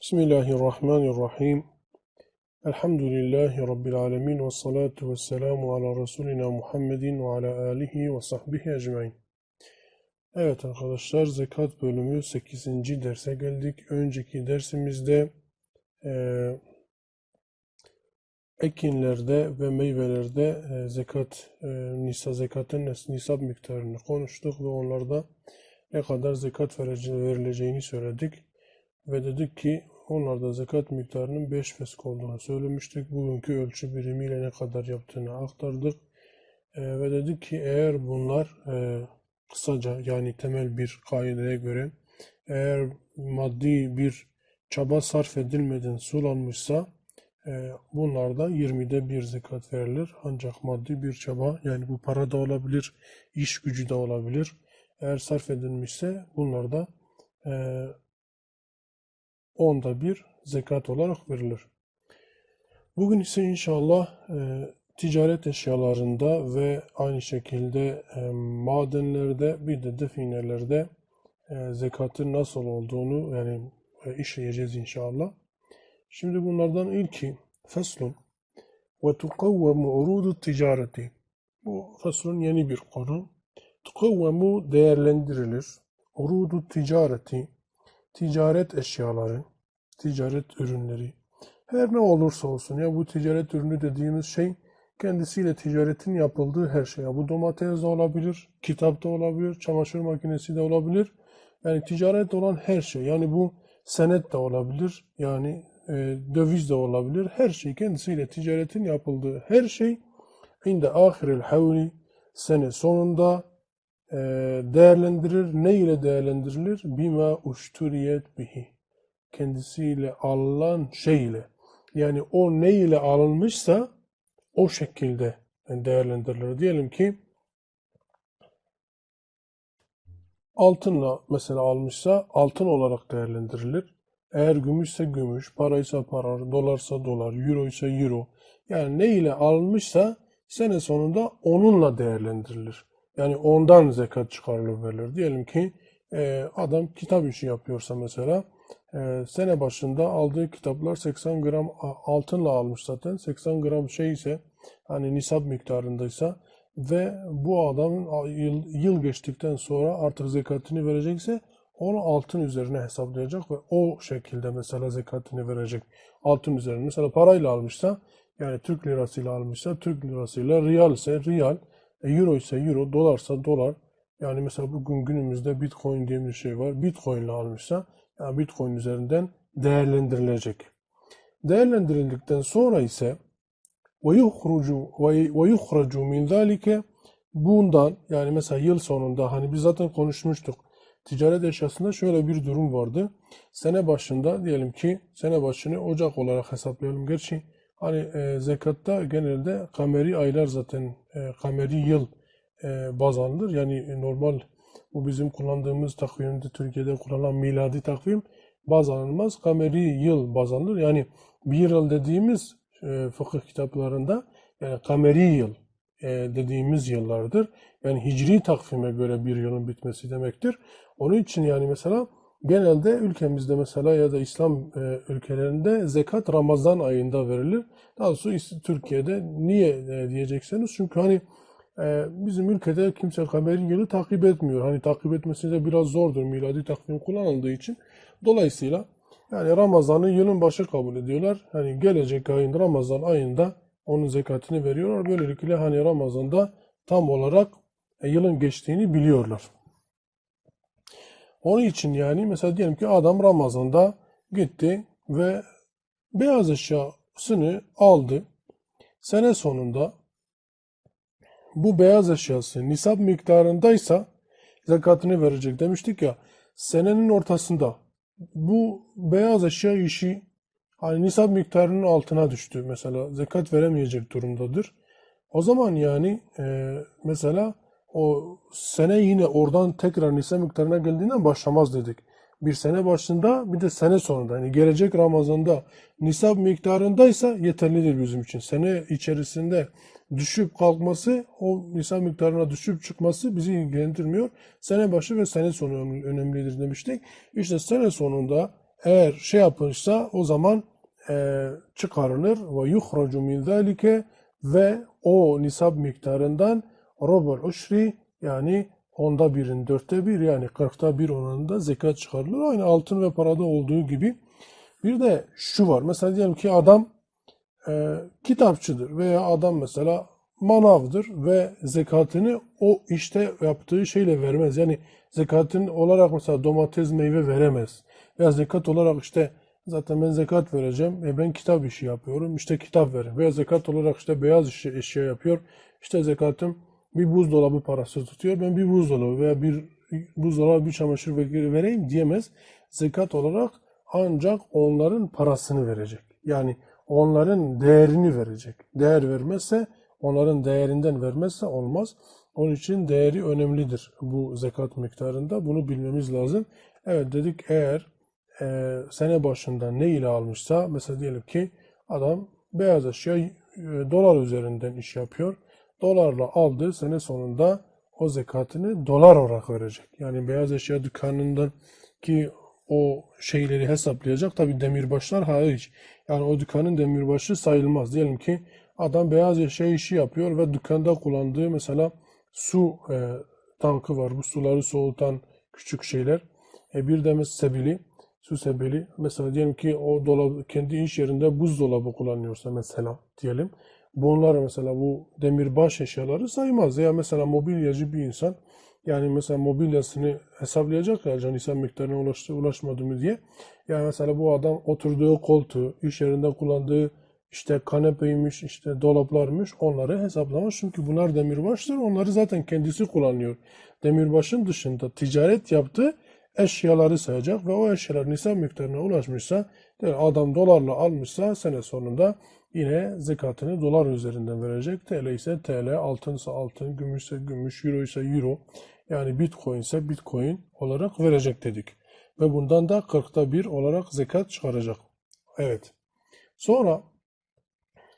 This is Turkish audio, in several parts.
Bismillahirrahmanirrahim. Elhamdülillahi Rabbil alemin ve salatu ve selamu ala Resulina Muhammedin ve ala alihi ve sahbihi ecmain. Evet arkadaşlar zekat bölümü 8. derse geldik. Önceki dersimizde eee ekinlerde ve meyvelerde e, zekat, e, nisa zekatın nisab miktarını konuştuk ve onlarda ne kadar zekat verileceğini söyledik. Ve dedik ki onlarda zekat miktarının 5 fesk olduğunu söylemiştik. Bugünkü ölçü birimiyle ne kadar yaptığını aktardık. E, ve dedik ki eğer bunlar e, kısaca yani temel bir kaideye göre eğer maddi bir çaba sarf edilmeden sulanmışsa e, bunlarda 20'de bir zekat verilir. Ancak maddi bir çaba yani bu para da olabilir, iş gücü de olabilir. Eğer sarf edilmişse bunlarda e, onda bir zekat olarak verilir. Bugün ise inşallah e, ticaret eşyalarında ve aynı şekilde e, madenlerde bir de definelerde e, zekatın nasıl olduğunu yani e, işleyeceğiz inşallah. Şimdi bunlardan ilki feslun ve tukavvemu urudu ticareti. Bu feslun yeni bir konu. Tukavvemu değerlendirilir. Urudu ticareti, ticaret eşyaları, ticaret ürünleri. Her ne olursa olsun ya bu ticaret ürünü dediğimiz şey kendisiyle ticaretin yapıldığı her şey. Ya bu domates de olabilir, kitap da olabilir, çamaşır makinesi de olabilir. Yani ticaret olan her şey. Yani bu senet de olabilir. Yani e, döviz de olabilir. Her şey kendisiyle ticaretin yapıldığı her şey inde ahiril havli sene sonunda değerlendirir. Ne ile değerlendirilir? Bima uşturiyet bihi. Kendisiyle alınan şey ile. Yani o ne ile alınmışsa o şekilde değerlendirilir. Diyelim ki altınla mesela almışsa altın olarak değerlendirilir. Eğer gümüşse gümüş, paraysa para, dolarsa dolar, euro ise euro. Yani ne ile alınmışsa sene sonunda onunla değerlendirilir. Yani ondan zekat çıkarılır verilir. Diyelim ki e, adam kitap işi yapıyorsa mesela e, sene başında aldığı kitaplar 80 gram altınla almış zaten. 80 gram şey ise hani nisap miktarındaysa ve bu adamın yıl, yıl geçtikten sonra artık zekatını verecekse onu altın üzerine hesaplayacak ve o şekilde mesela zekatını verecek. Altın üzerine. Mesela parayla almışsa yani Türk lirasıyla almışsa Türk lirasıyla riyal ise riyal, e, euro ise euro, dolarsa dolar. Yani mesela bugün günümüzde bitcoin diye bir şey var. Bitcoin ile almışsa yani bitcoin üzerinden değerlendirilecek. Değerlendirildikten sonra ise ve yuhracu min zalike bundan yani mesela yıl sonunda hani biz zaten konuşmuştuk ticaret eşyasında şöyle bir durum vardı. Sene başında diyelim ki sene başını Ocak olarak hesaplayalım. Gerçi hani e, zekatta genelde kameri aylar zaten e, kameri yıl e, baz alınır. Yani normal bu bizim kullandığımız takvimde Türkiye'de kullanılan miladi takvim baz alınmaz. Kameri yıl baz alınır. Yani bir yıl dediğimiz e, fıkıh kitaplarında yani kameri yıl e, dediğimiz yıllardır. Yani hicri takvime göre bir yılın bitmesi demektir. Onun için yani mesela genelde ülkemizde mesela ya da İslam e, ülkelerinde zekat Ramazan ayında verilir. Daha doğrusu Türkiye'de niye e, diyecekseniz çünkü hani e, bizim ülkede kimse kameri yılı takip etmiyor. Hani takip etmesi de biraz zordur miladi takvim kullanıldığı için. Dolayısıyla yani Ramazan'ı yılın başı kabul ediyorlar. Hani gelecek ayın Ramazan ayında onun zekatını veriyorlar. Böylelikle hani Ramazan'da tam olarak yılın geçtiğini biliyorlar. Onun için yani mesela diyelim ki adam Ramazan'da gitti ve beyaz eşyasını aldı. Sene sonunda bu beyaz eşyası nisap miktarındaysa zekatını verecek demiştik ya. Senenin ortasında bu beyaz eşya işi hani nisap miktarının altına düştü mesela zekat veremeyecek durumdadır. O zaman yani e, mesela o sene yine oradan tekrar nisap miktarına geldiğinden başlamaz dedik. Bir sene başında bir de sene sonunda yani gelecek Ramazan'da nisap miktarındaysa yeterlidir bizim için. Sene içerisinde düşüp kalkması o nisap miktarına düşüp çıkması bizi ilgilendirmiyor. Sene başı ve sene sonu önemlidir demiştik. İşte sene sonunda Eğer şey yapılırsa o zaman e, çıkarılır ve yuhracu min zalike ve o nisab miktarından rubul uşri yani onda birin dörtte bir yani kırkta bir oranında zekat çıkarılır. Aynı altın ve parada olduğu gibi. Bir de şu var. Mesela diyelim ki adam e, kitapçıdır veya adam mesela manavdır ve zekatını o işte yaptığı şeyle vermez. Yani zekatın olarak mesela domates meyve veremez. Veya zekat olarak işte zaten ben zekat vereceğim. E ben kitap işi yapıyorum. işte kitap verin. Veya zekat olarak işte beyaz işi, eşya yapıyor. İşte zekatım bir buzdolabı parası tutuyor. Ben bir buzdolabı veya bir buzdolabı bir çamaşır vereyim diyemez. Zekat olarak ancak onların parasını verecek. Yani onların değerini verecek. Değer vermezse onların değerinden vermezse olmaz. Onun için değeri önemlidir bu zekat miktarında. Bunu bilmemiz lazım. Evet dedik eğer e, sene başında ne ile almışsa mesela diyelim ki adam beyaz eşya e, dolar üzerinden iş yapıyor. Dolarla aldı sene sonunda o zekatını dolar olarak verecek. Yani beyaz eşya dükkanından ki o şeyleri hesaplayacak. Tabi demirbaşlar hariç. Yani o dükkanın demirbaşı sayılmaz. Diyelim ki adam beyaz eşya işi yapıyor ve dükkanda kullandığı mesela su e, tankı var. Bu suları soğutan küçük şeyler. E, bir de mesela sebili, su sebili. Mesela diyelim ki o dolabı, kendi iş yerinde buzdolabı kullanıyorsa mesela diyelim. Bunlar mesela bu demirbaş eşyaları saymaz. Ya mesela mobilyacı bir insan yani mesela mobilyasını hesaplayacak ya can insan miktarına ulaştı, ulaşmadı mı diye. Yani mesela bu adam oturduğu koltuğu, iş yerinde kullandığı işte kanepeymiş, işte dolaplarmış onları hesaplamış. Çünkü bunlar demirbaştır. Onları zaten kendisi kullanıyor. Demirbaşın dışında ticaret yaptığı eşyaları sayacak ve o eşyalar nisap miktarına ulaşmışsa adam dolarla almışsa sene sonunda yine zekatını dolar üzerinden verecek. TL ise TL, altın ise altın, gümüş ise gümüş, euro ise euro. Yani bitcoin ise bitcoin olarak verecek dedik. Ve bundan da 40'ta bir olarak zekat çıkaracak. Evet. Sonra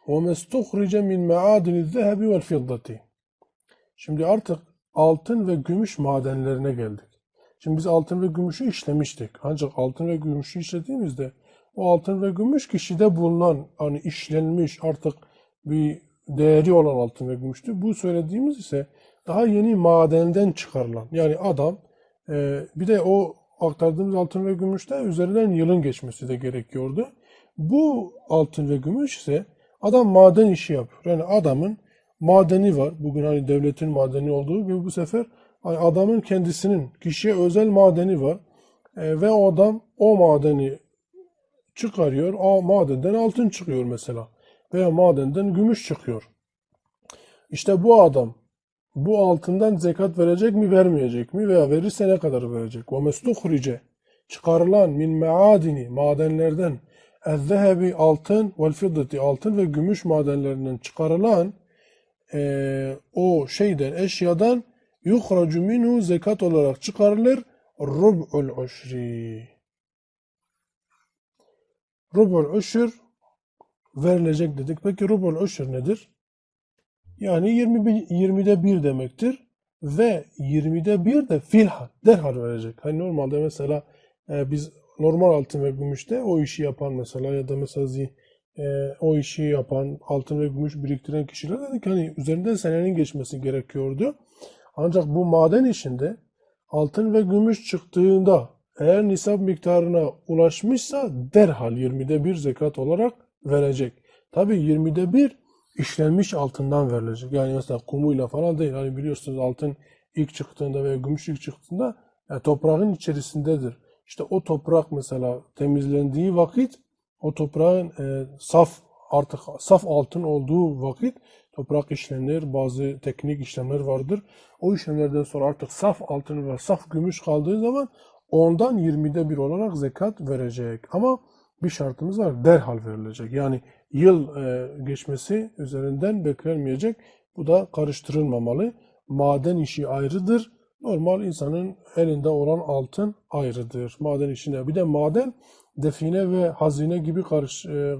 وَمَسْتُخْرِجَ مِنْ مَعَادِنِ الذَّهَبِ وَالْفِضَّةِ Şimdi artık altın ve gümüş madenlerine geldik. Şimdi biz altın ve gümüşü işlemiştik. Ancak altın ve gümüşü işlediğimizde o altın ve gümüş kişide bulunan hani işlenmiş artık bir değeri olan altın ve gümüştü. Bu söylediğimiz ise daha yeni madenden çıkarılan. Yani adam e, bir de o aktardığımız altın ve gümüşte üzerinden yılın geçmesi de gerekiyordu. Bu altın ve gümüş ise adam maden işi yapıyor. Yani adamın madeni var. Bugün hani devletin madeni olduğu gibi bu sefer adamın kendisinin kişiye özel madeni var. E, ve o adam o madeni çıkarıyor. O madenden altın çıkıyor mesela. Veya madenden gümüş çıkıyor. İşte bu adam bu altından zekat verecek mi vermeyecek mi veya verirse ne kadar verecek? Ve mestuhrice çıkarılan min meadini madenlerden ezzehebi altın vel fiddati altın ve gümüş madenlerinden çıkarılan e, o şeyden eşyadan yuhracu minhu zekat olarak çıkarılır rub'ul uşri rub'ul uşur verilecek dedik. Peki rub'ul uşur nedir? Yani 20, 20'de 1 demektir. Ve 20'de 1 de filhal, derhal verecek. Hani normalde mesela e, biz normal altın ve gümüşte o işi yapan mesela ya da mesela e, o işi yapan altın ve gümüş biriktiren kişiler dedik hani üzerinden senenin geçmesi gerekiyordu. Ancak bu maden işinde altın ve gümüş çıktığında eğer nisap miktarına ulaşmışsa derhal 20'de 1 zekat olarak verecek. Tabi 20'de 1 işlenmiş altından verilecek. Yani mesela kumuyla falan değil. Hani biliyorsunuz altın ilk çıktığında veya gümüş ilk çıktığında yani toprağın içerisindedir. İşte o toprak mesela temizlendiği vakit o toprağın e, saf artık saf altın olduğu vakit toprak işlemler, bazı teknik işlemler vardır. O işlemlerden sonra artık saf altın ve saf gümüş kaldığı zaman ondan 20'de bir olarak zekat verecek. Ama bir şartımız var. Derhal verilecek. Yani yıl e, geçmesi üzerinden beklenmeyecek. Bu da karıştırılmamalı. Maden işi ayrıdır. Normal insanın elinde olan altın ayrıdır. Maden işine. Bir de maden define ve hazine gibi karış, e,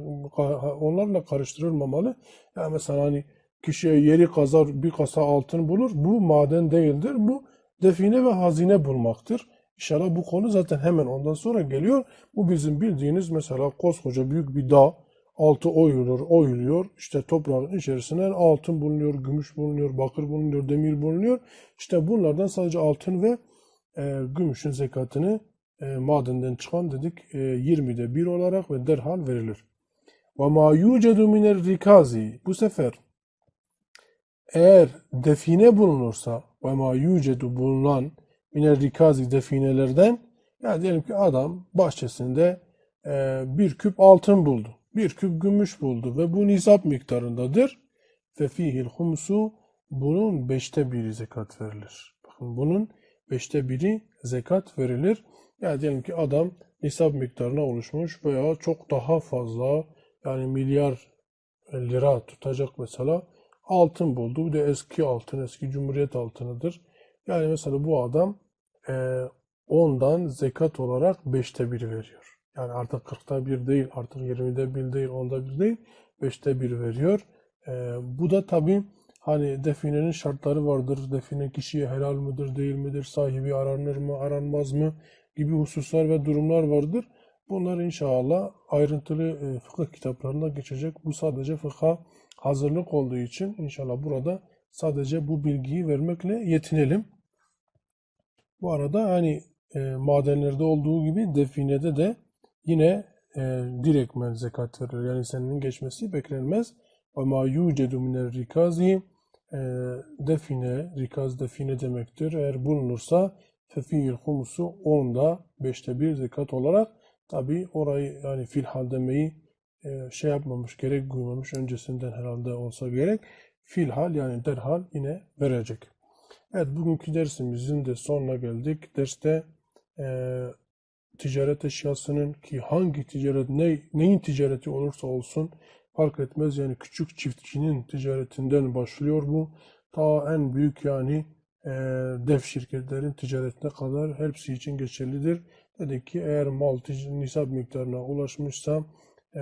onlarla karıştırılmamalı. Yani mesela hani kişiye yeri kazar bir kasa altın bulur. Bu maden değildir. Bu define ve hazine bulmaktır. İnşallah bu konu zaten hemen ondan sonra geliyor. Bu bizim bildiğiniz mesela koskoca büyük bir dağ altı oyulur, oyuluyor. İşte toprağın içerisinde altın bulunuyor, gümüş bulunuyor, bakır bulunuyor, demir bulunuyor. İşte bunlardan sadece altın ve e, gümüşün zekatını e, madenden çıkan dedik e, 20'de 1 olarak ve derhal verilir. Ve ma yucedu minel rikazi bu sefer eğer define bulunursa ve ma yucedu bulunan minel rikazi definelerden ya diyelim ki adam bahçesinde e, bir küp altın buldu. Bir küp gümüş buldu ve bu nisap miktarındadır. Ve fihil humsu bunun beşte biri zekat verilir. Bakın bunun beşte biri zekat verilir. Yani diyelim ki adam nisap miktarına oluşmuş veya çok daha fazla yani milyar lira tutacak mesela altın buldu. Bir de eski altın, eski cumhuriyet altınıdır. Yani mesela bu adam e, ondan zekat olarak beşte bir veriyor. Yani artık 40'ta bir değil, artık 20'de bir değil, 10'da bir değil, 5'te bir veriyor. E, bu da tabii hani definenin şartları vardır. Define kişiye helal mıdır, değil midir, sahibi aranır mı, aranmaz mı gibi hususlar ve durumlar vardır. Bunlar inşallah ayrıntılı e, fıkıh kitaplarında geçecek. Bu sadece fıkha hazırlık olduğu için inşallah burada sadece bu bilgiyi vermekle yetinelim. Bu arada hani e, madenlerde olduğu gibi definede de yine e, direktmen zekat verilir. Yani senenin geçmesi beklenmez. Ama yucedu minel rikazi e, define, rikaz define demektir. Eğer bulunursa fefiyil humusu onda beşte bir zekat olarak tabi orayı yani filhal demeyi e, şey yapmamış, gerek duymamış öncesinden herhalde olsa gerek. Filhal yani derhal yine verecek. Evet bugünkü dersimizin de sonuna geldik. Derste e, ticaret eşyasının ki hangi ticaret, ne, neyin ticareti olursa olsun fark etmez. Yani küçük çiftçinin ticaretinden başlıyor bu. Ta en büyük yani e, dev şirketlerin ticaretine kadar hepsi için geçerlidir. Dedik ki eğer mal nisap miktarına ulaşmışsa e,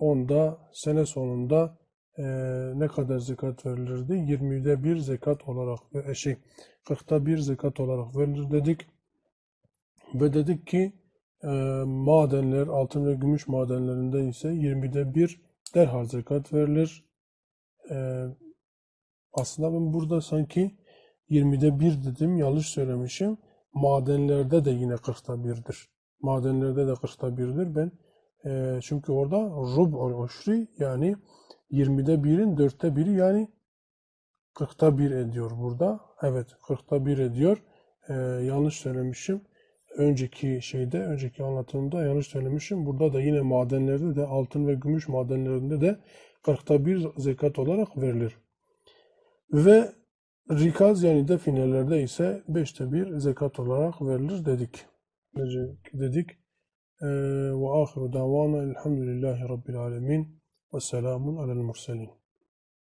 onda sene sonunda e, ne kadar zekat verilirdi? 20'de bir zekat olarak e, şey 40'ta bir zekat olarak verilir dedik. Ve dedik ki e, madenler, altın ve gümüş madenlerinden ise 20'de bir derhal zekat verilir. E, aslında ben burada sanki 20'de bir dedim, yanlış söylemişim. Madenlerde de yine 40'ta birdir. Madenlerde de 40'ta birdir. Ben e, çünkü orada rub'ul ushri yani 20'de birin dörtte biri yani 40'ta bir ediyor burada. Evet 40'ta bir ediyor. Ee, yanlış söylemişim. Önceki şeyde, önceki anlatımda yanlış söylemişim. Burada da yine madenlerde de altın ve gümüş madenlerinde de 40'ta bir zekat olarak verilir. Ve rikaz yani definelerde ise 5'te bir zekat olarak verilir dedik. Dedik. Ee, ve ahiru davana elhamdülillahi rabbil alemin ve selamun alel murselin.